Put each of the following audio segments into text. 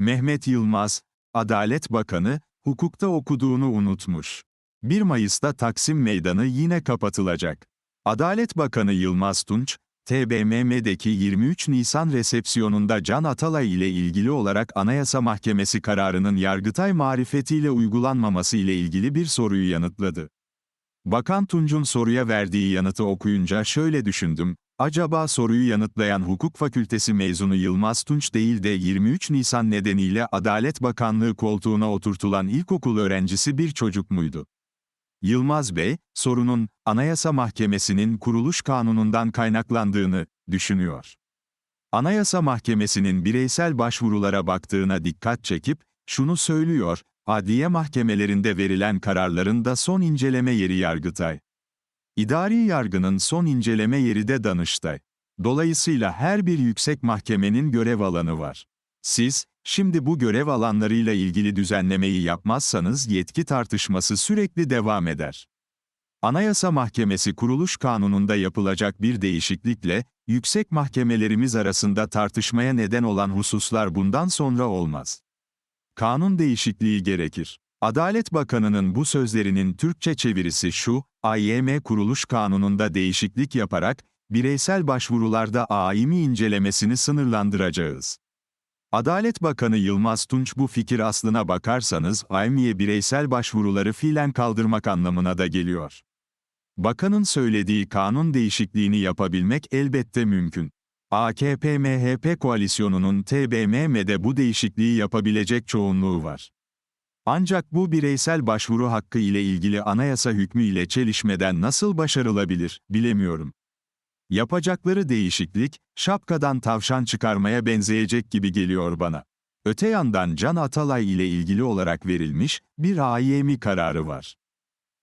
Mehmet Yılmaz, Adalet Bakanı, hukukta okuduğunu unutmuş. 1 Mayıs'ta Taksim Meydanı yine kapatılacak. Adalet Bakanı Yılmaz Tunç, TBMM'deki 23 Nisan resepsiyonunda Can Atalay ile ilgili olarak Anayasa Mahkemesi kararının Yargıtay marifetiyle uygulanmaması ile ilgili bir soruyu yanıtladı. Bakan Tunç'un soruya verdiği yanıtı okuyunca şöyle düşündüm, acaba soruyu yanıtlayan hukuk fakültesi mezunu Yılmaz Tunç değil de 23 Nisan nedeniyle Adalet Bakanlığı koltuğuna oturtulan ilkokul öğrencisi bir çocuk muydu? Yılmaz Bey, sorunun Anayasa Mahkemesi'nin kuruluş kanunundan kaynaklandığını düşünüyor. Anayasa Mahkemesi'nin bireysel başvurulara baktığına dikkat çekip, şunu söylüyor, adliye mahkemelerinde verilen kararların da son inceleme yeri Yargıtay. İdari yargının son inceleme yeri de Danıştay. Dolayısıyla her bir yüksek mahkemenin görev alanı var. Siz, şimdi bu görev alanlarıyla ilgili düzenlemeyi yapmazsanız yetki tartışması sürekli devam eder. Anayasa Mahkemesi Kuruluş Kanunu'nda yapılacak bir değişiklikle, yüksek mahkemelerimiz arasında tartışmaya neden olan hususlar bundan sonra olmaz. Kanun değişikliği gerekir. Adalet Bakanı'nın bu sözlerinin Türkçe çevirisi şu, AYM Kuruluş Kanunu'nda değişiklik yaparak, bireysel başvurularda AİM'i incelemesini sınırlandıracağız. Adalet Bakanı Yılmaz Tunç bu fikir aslına bakarsanız AYM'ye bireysel başvuruları fiilen kaldırmak anlamına da geliyor. Bakanın söylediği kanun değişikliğini yapabilmek elbette mümkün. AKP-MHP koalisyonunun TBMM'de bu değişikliği yapabilecek çoğunluğu var. Ancak bu bireysel başvuru hakkı ile ilgili anayasa hükmü ile çelişmeden nasıl başarılabilir, bilemiyorum. Yapacakları değişiklik, şapkadan tavşan çıkarmaya benzeyecek gibi geliyor bana. Öte yandan Can Atalay ile ilgili olarak verilmiş bir AYM kararı var.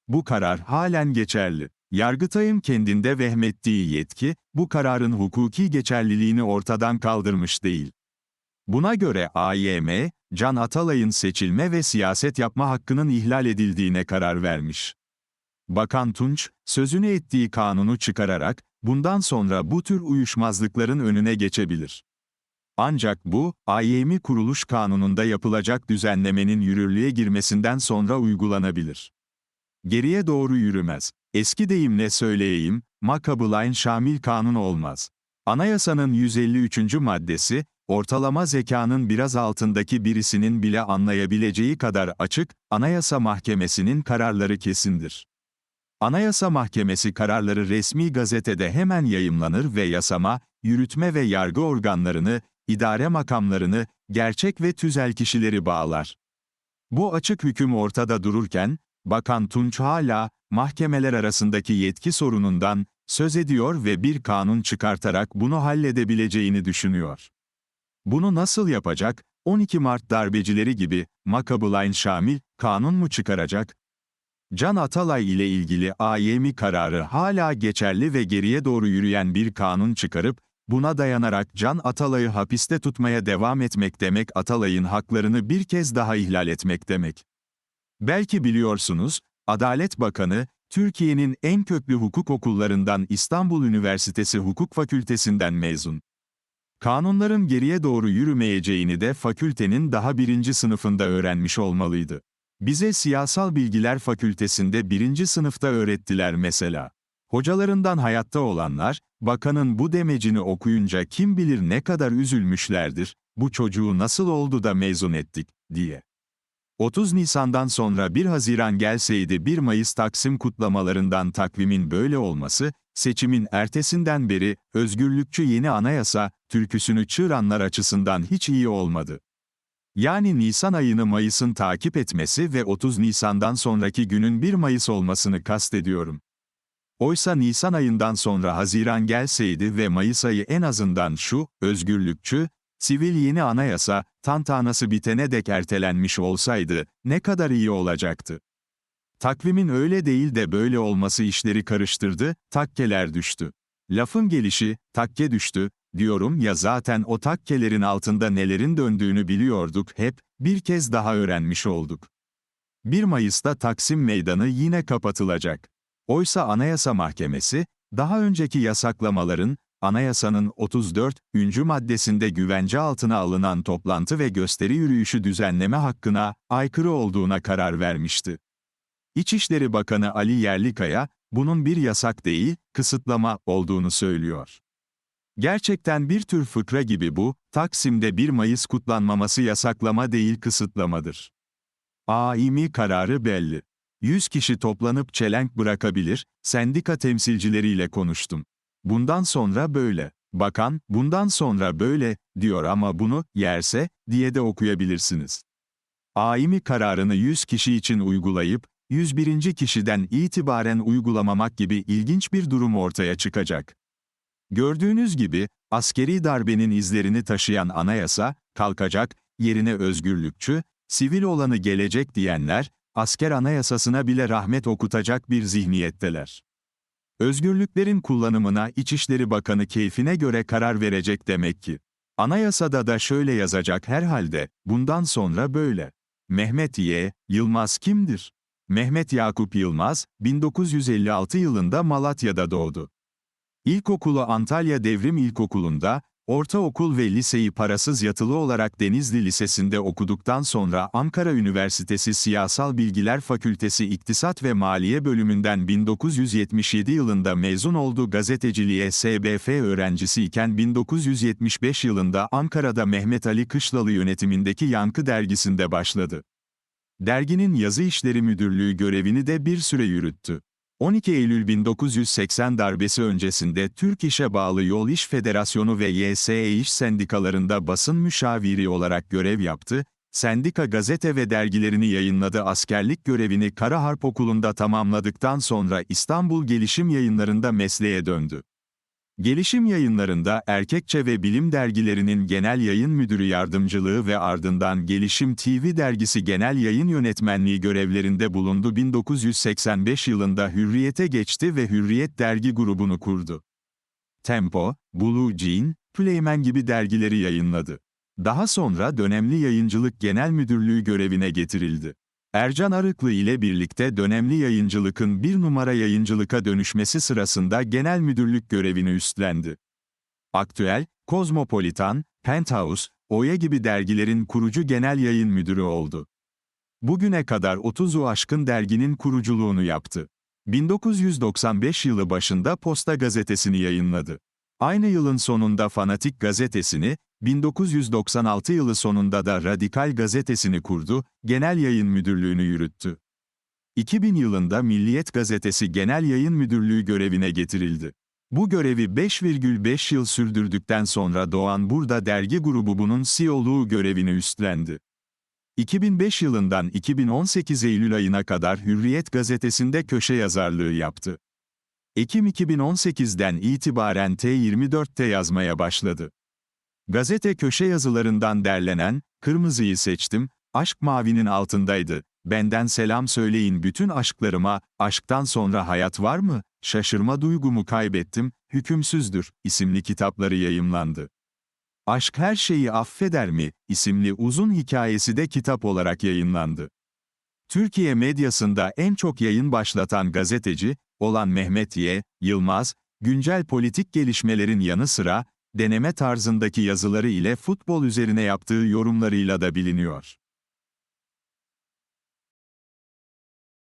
Bu karar halen geçerli. Yargıtay'ın kendinde vehmettiği yetki, bu kararın hukuki geçerliliğini ortadan kaldırmış değil. Buna göre AYM, Can Atalay'ın seçilme ve siyaset yapma hakkının ihlal edildiğine karar vermiş. Bakan Tunç, sözünü ettiği kanunu çıkararak, bundan sonra bu tür uyuşmazlıkların önüne geçebilir. Ancak bu, AYM kuruluş kanununda yapılacak düzenlemenin yürürlüğe girmesinden sonra uygulanabilir. Geriye doğru yürümez. Eski deyimle söyleyeyim, makabulayın şamil kanun olmaz. Anayasanın 153. maddesi, ortalama zekanın biraz altındaki birisinin bile anlayabileceği kadar açık, Anayasa Mahkemesi'nin kararları kesindir. Anayasa Mahkemesi kararları resmi gazetede hemen yayımlanır ve yasama, yürütme ve yargı organlarını, idare makamlarını, gerçek ve tüzel kişileri bağlar. Bu açık hüküm ortada dururken, Bakan Tunç hala, mahkemeler arasındaki yetki sorunundan, söz ediyor ve bir kanun çıkartarak bunu halledebileceğini düşünüyor. Bunu nasıl yapacak? 12 Mart darbecileri gibi, Makabulayın Şamil, kanun mu çıkaracak? Can Atalay ile ilgili AYM kararı hala geçerli ve geriye doğru yürüyen bir kanun çıkarıp, buna dayanarak Can Atalay'ı hapiste tutmaya devam etmek demek Atalay'ın haklarını bir kez daha ihlal etmek demek. Belki biliyorsunuz, Adalet Bakanı, Türkiye'nin en köklü hukuk okullarından İstanbul Üniversitesi Hukuk Fakültesinden mezun. Kanunların geriye doğru yürümeyeceğini de fakültenin daha birinci sınıfında öğrenmiş olmalıydı. Bize Siyasal Bilgiler Fakültesinde birinci sınıfta öğrettiler mesela. Hocalarından hayatta olanlar, bakanın bu demecini okuyunca kim bilir ne kadar üzülmüşlerdir, bu çocuğu nasıl oldu da mezun ettik, diye. 30 Nisan'dan sonra 1 Haziran gelseydi 1 Mayıs Taksim kutlamalarından takvimin böyle olması, seçimin ertesinden beri özgürlükçü yeni anayasa türküsünü çığıranlar açısından hiç iyi olmadı. Yani Nisan ayını Mayıs'ın takip etmesi ve 30 Nisan'dan sonraki günün 1 Mayıs olmasını kastediyorum. Oysa Nisan ayından sonra Haziran gelseydi ve Mayıs ayı en azından şu, özgürlükçü, sivil yeni anayasa, tantanası bitene dek ertelenmiş olsaydı, ne kadar iyi olacaktı. Takvimin öyle değil de böyle olması işleri karıştırdı, takkeler düştü. Lafın gelişi, takke düştü, diyorum ya zaten o takkelerin altında nelerin döndüğünü biliyorduk hep, bir kez daha öğrenmiş olduk. 1 Mayıs'ta Taksim Meydanı yine kapatılacak. Oysa Anayasa Mahkemesi, daha önceki yasaklamaların, anayasanın 34. maddesinde güvence altına alınan toplantı ve gösteri yürüyüşü düzenleme hakkına aykırı olduğuna karar vermişti. İçişleri Bakanı Ali Yerlikaya, bunun bir yasak değil, kısıtlama olduğunu söylüyor. Gerçekten bir tür fıkra gibi bu, Taksim'de 1 Mayıs kutlanmaması yasaklama değil kısıtlamadır. AİMİ kararı belli. 100 kişi toplanıp çelenk bırakabilir, sendika temsilcileriyle konuştum. Bundan sonra böyle. Bakan, bundan sonra böyle, diyor ama bunu, yerse, diye de okuyabilirsiniz. AİMİ kararını 100 kişi için uygulayıp, 101. kişiden itibaren uygulamamak gibi ilginç bir durum ortaya çıkacak. Gördüğünüz gibi, askeri darbenin izlerini taşıyan anayasa, kalkacak, yerine özgürlükçü, sivil olanı gelecek diyenler, asker anayasasına bile rahmet okutacak bir zihniyetteler. Özgürlüklerin kullanımına İçişleri Bakanı keyfine göre karar verecek demek ki. Anayasada da şöyle yazacak herhalde, bundan sonra böyle. Mehmet Y. Yılmaz kimdir? Mehmet Yakup Yılmaz, 1956 yılında Malatya'da doğdu. İlkokulu Antalya Devrim İlkokulu'nda, ortaokul ve liseyi parasız yatılı olarak Denizli Lisesi'nde okuduktan sonra Ankara Üniversitesi Siyasal Bilgiler Fakültesi İktisat ve Maliye bölümünden 1977 yılında mezun oldu gazeteciliğe SBF öğrencisi iken 1975 yılında Ankara'da Mehmet Ali Kışlalı yönetimindeki Yankı dergisinde başladı. Derginin yazı işleri müdürlüğü görevini de bir süre yürüttü. 12 Eylül 1980 darbesi öncesinde Türk İş'e bağlı Yol İş Federasyonu ve YSE İş Sendikalarında basın müşaviri olarak görev yaptı, sendika gazete ve dergilerini yayınladı askerlik görevini Kara Harp Okulu'nda tamamladıktan sonra İstanbul Gelişim Yayınları'nda mesleğe döndü. Gelişim yayınlarında Erkekçe ve Bilim dergilerinin genel yayın müdürü yardımcılığı ve ardından Gelişim TV dergisi genel yayın yönetmenliği görevlerinde bulundu. 1985 yılında Hürriyet'e geçti ve Hürriyet dergi grubunu kurdu. Tempo, Blue Jean, Playman gibi dergileri yayınladı. Daha sonra dönemli yayıncılık genel müdürlüğü görevine getirildi. Ercan Arıklı ile birlikte dönemli yayıncılıkın bir numara yayıncılıka dönüşmesi sırasında genel müdürlük görevini üstlendi. Aktüel, Kozmopolitan, Penthouse, Oya gibi dergilerin kurucu genel yayın müdürü oldu. Bugüne kadar 30'u aşkın derginin kuruculuğunu yaptı. 1995 yılı başında Posta gazetesini yayınladı. Aynı yılın sonunda Fanatik gazetesini, 1996 yılı sonunda da Radikal gazetesini kurdu, genel yayın müdürlüğünü yürüttü. 2000 yılında Milliyet gazetesi genel yayın müdürlüğü görevine getirildi. Bu görevi 5,5 yıl sürdürdükten sonra Doğan Burda dergi grubu bunun CEO'luğu görevini üstlendi. 2005 yılından 2018 Eylül ayına kadar Hürriyet gazetesinde köşe yazarlığı yaptı. Ekim 2018'den itibaren T24'te yazmaya başladı. Gazete köşe yazılarından derlenen, Kırmızıyı seçtim, Aşk Mavi'nin altındaydı. Benden selam söyleyin bütün aşklarıma, aşktan sonra hayat var mı? Şaşırma duygumu kaybettim, hükümsüzdür, isimli kitapları yayımlandı. Aşk her şeyi affeder mi? isimli uzun hikayesi de kitap olarak yayınlandı. Türkiye medyasında en çok yayın başlatan gazeteci, olan Mehmet Y. Yılmaz, güncel politik gelişmelerin yanı sıra, deneme tarzındaki yazıları ile futbol üzerine yaptığı yorumlarıyla da biliniyor.